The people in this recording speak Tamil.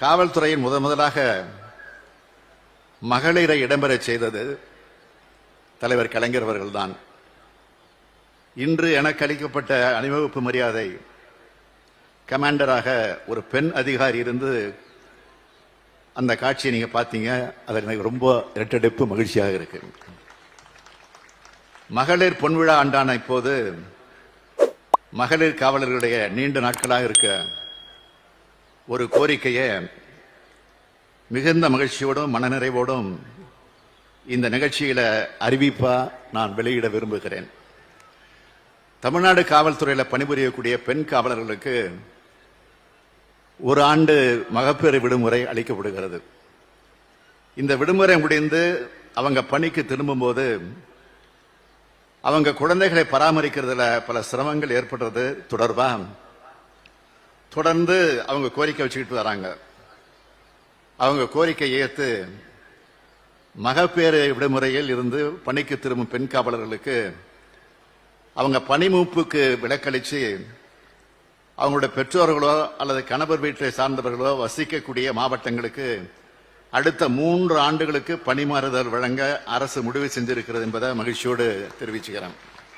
காவல்துறையின் முதன் முதலாக மகளிரை இடம்பெறச் செய்தது தலைவர் கலைஞர் அவர்கள்தான். இன்று எனக்கு அளிக்கப்பட்ட அணிவகுப்பு மரியாதை கமாண்டராக ஒரு பெண் அதிகாரி இருந்து அந்த காட்சியை நீங்க பார்த்தீங்க அதில் எனக்கு ரொம்ப இரட்டடிப்பு மகிழ்ச்சியாக இருக்கு. மகளிர் பொன்விழா ஆண்டான இப்போது மகளிர் காவலர்களுடைய நீண்ட நாட்களாக இருக்க ஒரு கோரிக்கையை மிகுந்த மகிழ்ச்சியோடும் மனநிறைவோடும் இந்த நிகழ்ச்சியில அறிவிப்பா நான் வெளியிட விரும்புகிறேன். தமிழ்நாடு காவல்துறையில பணிபுரியக்கூடிய பெண் காவலர்களுக்கு ஒரு ஆண்டு மகப்பேறு விடுமுறை அளிக்கப்படுகிறது. இந்த விடுமுறை முடிந்து அவங்க பணிக்கு திரும்பும்போது அவங்க குழந்தைகளை பராமரிக்கிறதுல பல சிரமங்கள் ஏற்படுறது தொடர்பாக தொடர்ந்து அவங்க கோரிக்கை வச்சுக்கிட்டு வராங்க. அவங்க கோரிக்கை ஏற்று மகப்பேறு விடுமுறையில் இருந்து பணிக்கு திரும்பும் பெண் காவலர்களுக்கு அவங்க பணிமூப்புக்கு விலக்களிச்சு அவங்களுடைய பெற்றோர்களோ அல்லது கணவர் வீட்டை சார்ந்தவர்களோ வசிக்கக்கூடிய மாவட்டங்களுக்கு அடுத்த மூன்று ஆண்டுகளுக்கு பணிமாறுதல் வழங்க அரசு முடிவு செஞ்சிருக்கிறது என்பதை மகிழ்ச்சியோடு தெரிவிச்சுக்கிறேன்.